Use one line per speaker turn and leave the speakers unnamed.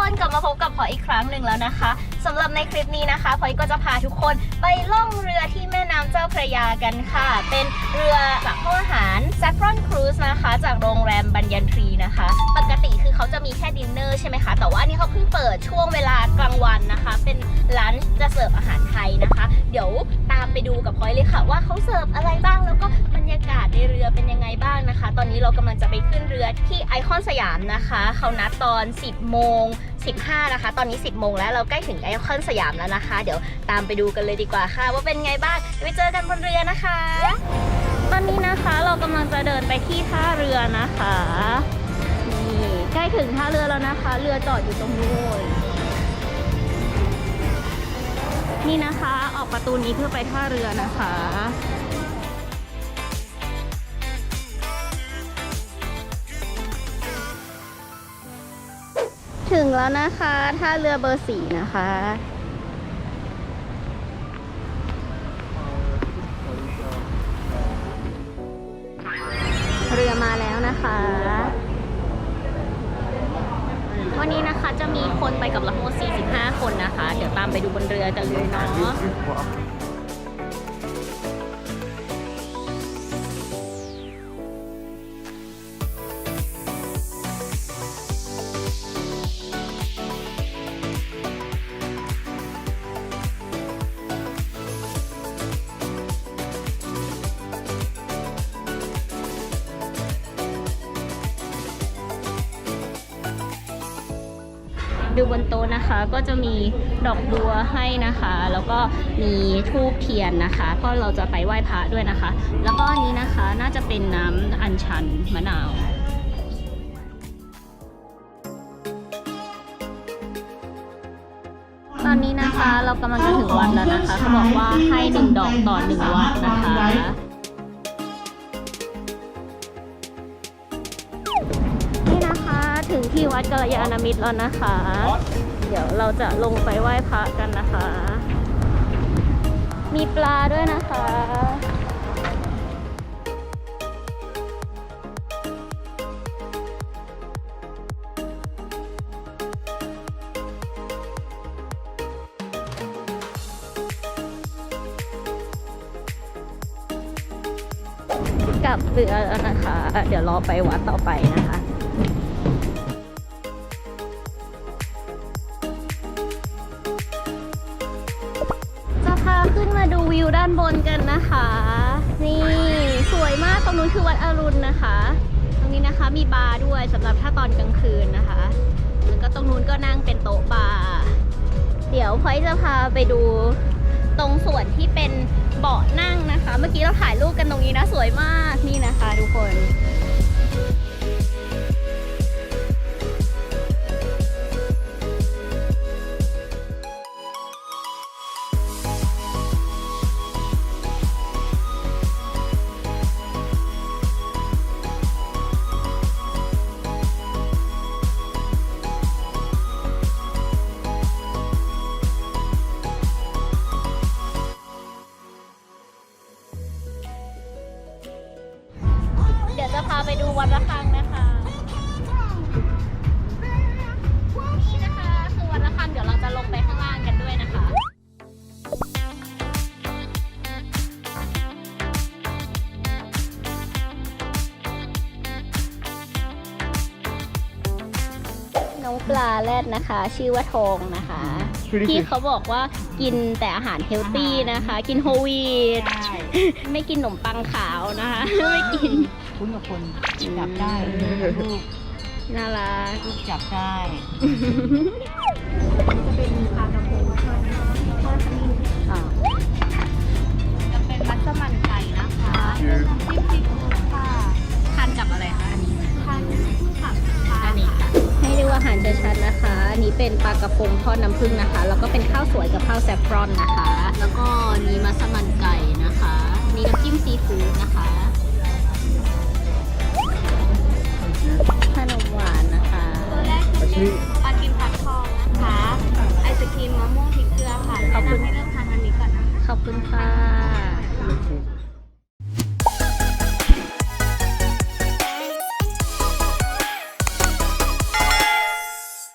คนกลับมาพบกับพออีกครั้งหนึ่งแล้วนะคะสำหรับในคลิปนี้นะคะพลอยก็จะพาทุกคนไปล่องเรือที่แม่น้ำเจ้าพระยากันค่ะ เป็นเรือจากห้องอาหาร Saffron Cruise นะคะ จากโรงแรมบัญญันทรีนะคะ ปกติคือเขาจะมีแค่ดินเนอร์ใช่ไหมคะ แต่ว่านี่เขาเพิ่งเปิดช่วงเวลา วันนะคะ เป็นร้านจะเสิร์ฟอาหารไทยนะคะ เดี๋ยวตามไปดูกับพลอยเลยค่ะว่าเขาเสิร์ฟอะไรบ้างแล้วก็บรรยากาศในเรือเป็นยังไงบ้างนะคะ ตอนนี้เรากำลังจะไปขึ้นเรือที่ไอคอนสยามนะคะเขานัดตอน 10 โมง 15 นะคะ ตอนนี้ 10 โมงแล้วเราใกล้ถึงไอคอนสยามแล้วนะคะ เดี๋ยวตามไปดูกันเลยดีกว่าค่ะ ว่าเป็นไงบ้างไปเจอกันบนเรือนะคะ ตอนนี้นะคะเรากำลังจะเดินไปที่ท่าเรือนะคะ นี่ใกล้ถึงท่าเรือแล้วนะคะ เรือจอดอยู่ตรงนู้น นี่นะคะ ออกประตูนี้เพื่อไปท่าเรือนะคะถึงแล้วนะคะท่าเรือเบอร์สี่นะคะ มีคนไปกับเราทั้งหมด45 คนนะคะ เดี๋ยวตามไปดูบนเรือกันเลยเนาะ ดูบนโต๊ะนะคะ ก็จะมีดอกบัวให้นะคะ แล้วก็มีทูบเทียนนะคะ ก็เราจะไปไหว้พระด้วยนะคะ แล้วก็อันนี้นะคะน่าจะเป็นน้ำอัญชันมะนาวตอนนี้นะคะเรากำลังจะถึงวัดแล้วนะคะ เขาบอกว่าให้หนึ่งดอกต่อหนึ่งวัดนะคะ ที่วัดกัลยาณมิตรแล้วนะคะ เดี๋ยวเราจะลงไปไหว้พระกันนะคะ มีปลาด้วยนะคะกลับเรือแล้วนะคะ เดี๋ยวรอไปวัดต่อไปนะคะ วิวด้านบนกันนะคะ นี่สวยมากตรงนู้นคือวัดอรุณนะคะ ตรงนี้นะคะมีบาร์ด้วยสำหรับถ้าตอนกลางคืนนะคะแล้วก็ตรงนู้นก็นั่งเป็นโต๊ะบาร์เดี๋ยวพอยจะพาไปดูตรงส่วนที่เป็นเบาะนั่งนะคะ เมื่อกี้เราถ่ายรูปกันตรงนี้นะสวยมากนี่นะคะ ทุกคน ปลาแรดนะคะ ชื่อว่าทองนะคะ ที่เขาบอกว่ากินแต่อาหารเฮลตี้นะคะ กินโฮลวีต
ใช่
ไม่กินขนมปังขาวนะคะ ไม่กิน
คุ้นกับคนจับได้ลูก
น่ารัก
ลูกจับได้
จะเป็นปลา เป็นปลากระพงทอดน้ำผึ้งนะคะ แล้วก็เป็นข้าวสวยกับข้าวแซฟรอนนะคะ แล้วก็นี่มัสมั่นไก่นะคะ มีน้ำจิ้มซีฟู้ดนะคะ